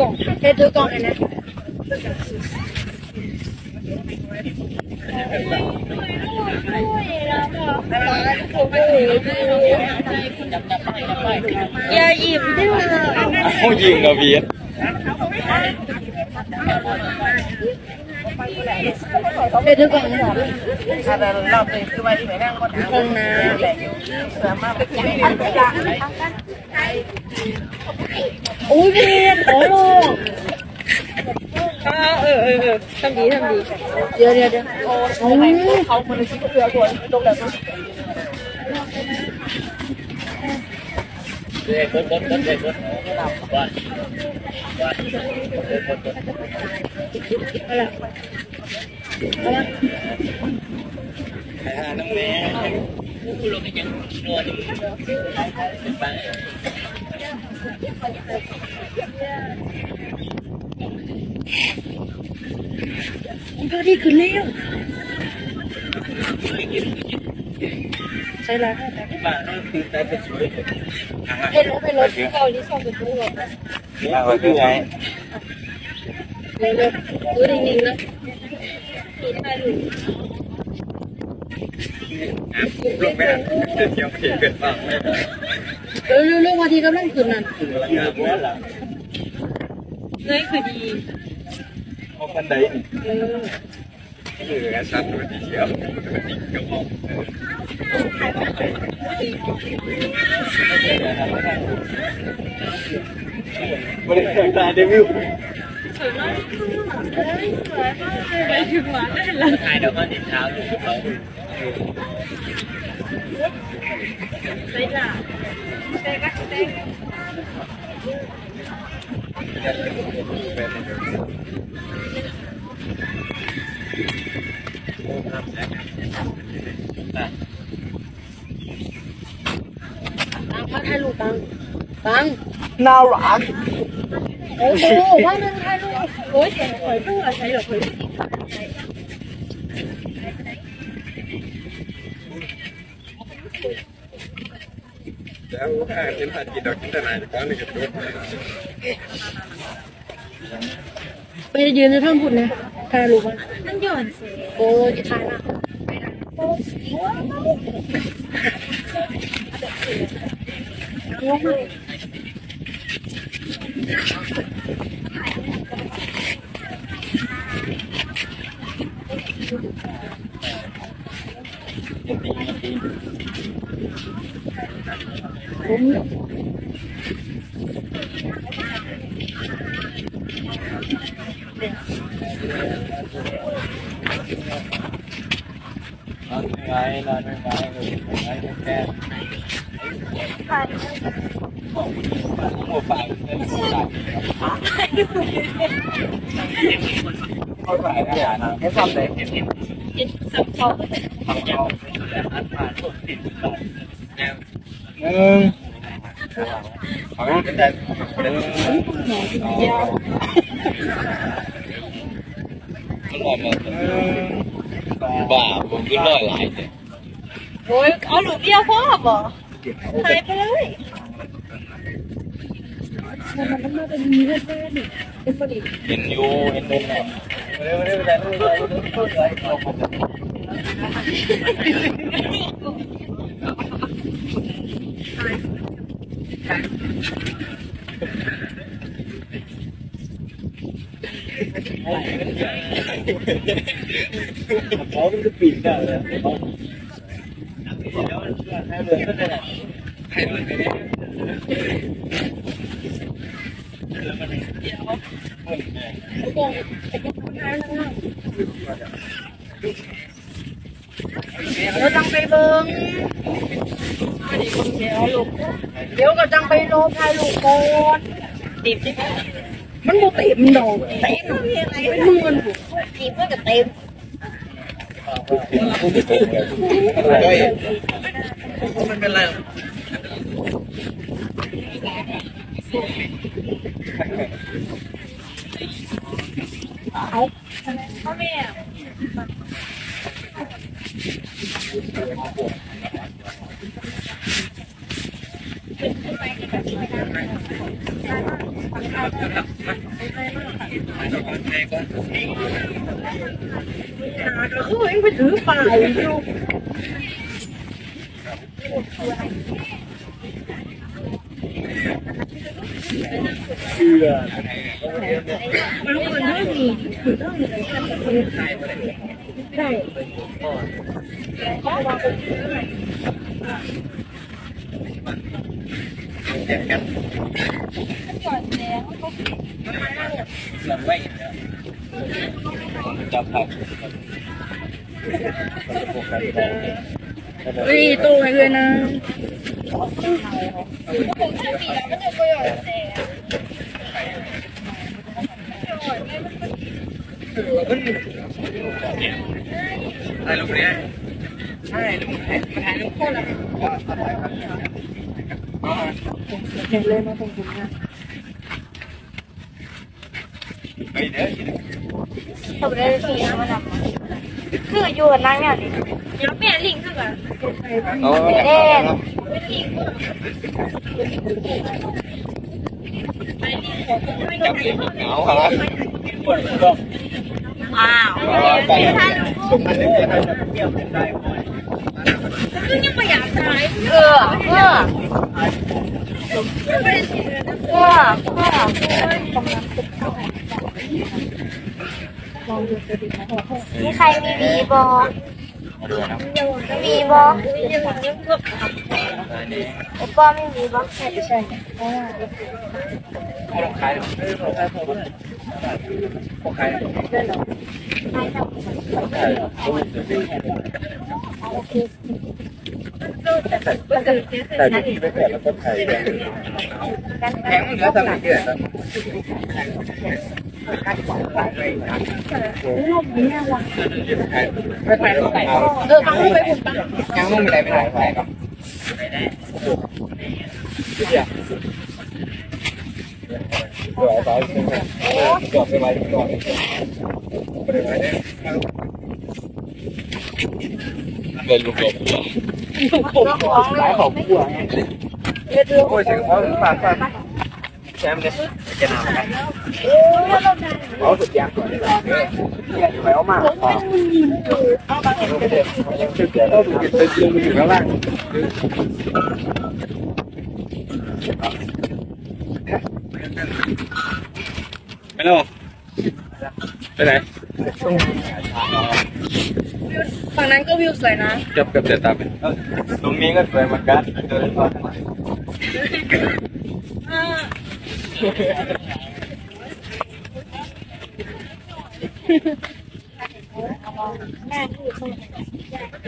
กล่องเฮ็ดถือกล่องอันนั้นอย่าหยิบได้ไหมเขายิงอะเบียดเฮ็ดถือกล่องนะถ้าเรารอบเลยคือว่าที่ไหนนั่งก็ถามกล่องน้แต่อยู่เสือมาเป็นยังไงำอุ้ยเพียนขอลงเออเออเออทำดีทำดี เดี๋ยวเดี๋ยวเดี๋ยวอืมเขาคนละชิ้นก็เสือส่วนตรงแบบนั้นเด็กคนคนคนเด็กคนว่าเอาล่ะเอาล่ะใครหาน้ำแม่ผู้ลงยังนวลเป็นไป มันพอดีขึ้นแล้วใช่แล้วบ้านนั่นคือแต่เป็นสวยเฮ็ดรถไปรถเกาที่ชอบเป็นตู้รถอ่าว่าคือไงเร็วเร็วดูนิ่งๆนะดูถ่ายรูปลงไปอ่เที่ยวเที่ยวเกิดบ้างไม่ได้ เร็วเร็วเร็ววันที่กำลังขึ้นนั่นงานว่าหลังเงยคือดีเอาบันไดนี่เออคือชัดตัวที่เที่ยวก็มองบริษัทตาเดวิวไปถึงมาได้แล้วถ่ายเดี๋ยวก็ติดเท้าอยู่เขาไปล่ะปังมาถ่า ยรูปปังปังน่ารักโอ้โหว่ามันถ่ายรูปโอ้ย เอยเพิ่งอาใช้หรอกข่อยแล้วถ้าเป็นผัดกินดอกกินแต่ไหนก้อนหนึ่งก็ตัวไปยืนในท่องพูดนะถ่ายรูปอะมันหย่อนสิโอ้ยถ่ายละผมนอน ไงนอนไงไงแค่หัวปากเป็นสัตว์เขาใส่อา หารนะ ให้ซ้ำเลย สับเขา เขาจะอัดผ่านพวกติดต่อแนวหนึ่งเอาละแต่หนึ่งบ้าผมก็ร้อยหลายเลย โอ้ยเอาหลูกเดียวพ่อบ่ถ่ายไปเลยมันมันมาเป็นมีเพื่อนๆนี่เป็นพอดี เห็นอยู่เห็นเลยเร็วเร็วแต่เร็วเร็วเร็วเร็วเร็ว เขามันจะปิดได้เลยเขาให้เลยก็ได้ให้เลยก็ได้ เดี๋ยวจังไปเบิ้งเดี๋ยวลูก เดี๋ยวก็จังไปโลถ่ายลูกก่อนติดดิมันบ่เต็มดอกเต็มเป็นหมื่นจีบมันก็เต็มมันเป็นไรพ่อาแม่ ก็คือเองไปถือป่าอยู่เชื่อมันรู้มันเรื่องนี้ถือเรื่องนี้ใช่ แยกกันเราไม่จับผักเฮ้ยตู้ให้เลยนะได้ลูกเนี้ยใช่ลูกแผ่นมาถ่ลูกคนละ เห็นเลยมาตรงนี้นะไปเดี๋ยวผมได้สีน้ำมันคืออยู่กับนางเนี่ยดิยังแม่ลิงคือกันโอ้เอ๊ะเอาครับอ้าวไปสุพรรณเลยไปเที่ยวได้คือยังไม่อ มีใครมีวีบอมีบอ มีใครมีบีบอดูนะมีบอยังยังยังก็ไอ้ป้อไม่มีบอใช่ใช่พวกขายพวกขายพวกขายแต่ที่ไม่แผ่แล้วก็ถ่ายแข็งเหลือทำอีกเดือนรูปนี้ว่ะไม่ถ่ายไม่ถ่ายเออต้องไปบุญปังยังไม่มีอะไรไม่ถ่ายถ่ายครับ เดี๋ยวเอาไปจบไปไว้ก่อนเป็นลูกกบหลายของโอ้ยเสียงเขาฝากปาก แชมป์เนี่ยจะนำกันเอาสุดยางก่อนเลยไปเอามาเอาไปเด็กยังชุดเดียวก็ถูกเป็นลงมาอยู่ข้างล่างไปแล้วไปไหนฝั่งนั้นก็วิวสวยนะจับกับเด็ดตาไปตรงนี้ก็สวยเหมือนกันเดินผ่าน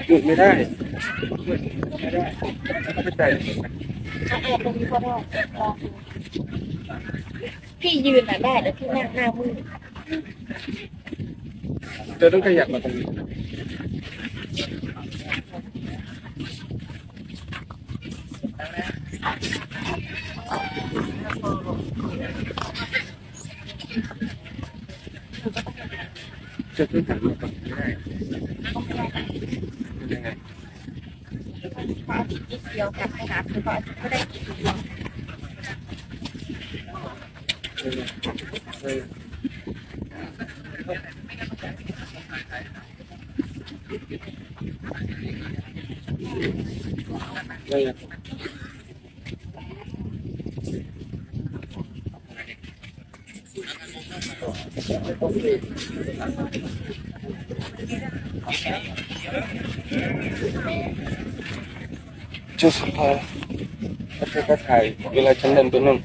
หยุดไม่ได้หยุดไม่ได้ไม่ใจพี่ยืนน่ะได้แล้วพี่นั่งหน้ามือเธอต้องขยับมาตรงนี้ จะต้องหันมาตรงนี้ได้ยังไงนิดเดียวกลับไปหาคือพอก็ได้กินจะสุดท้ายก็คือก็ถ่าย เวลาฉันเดินไปนู่น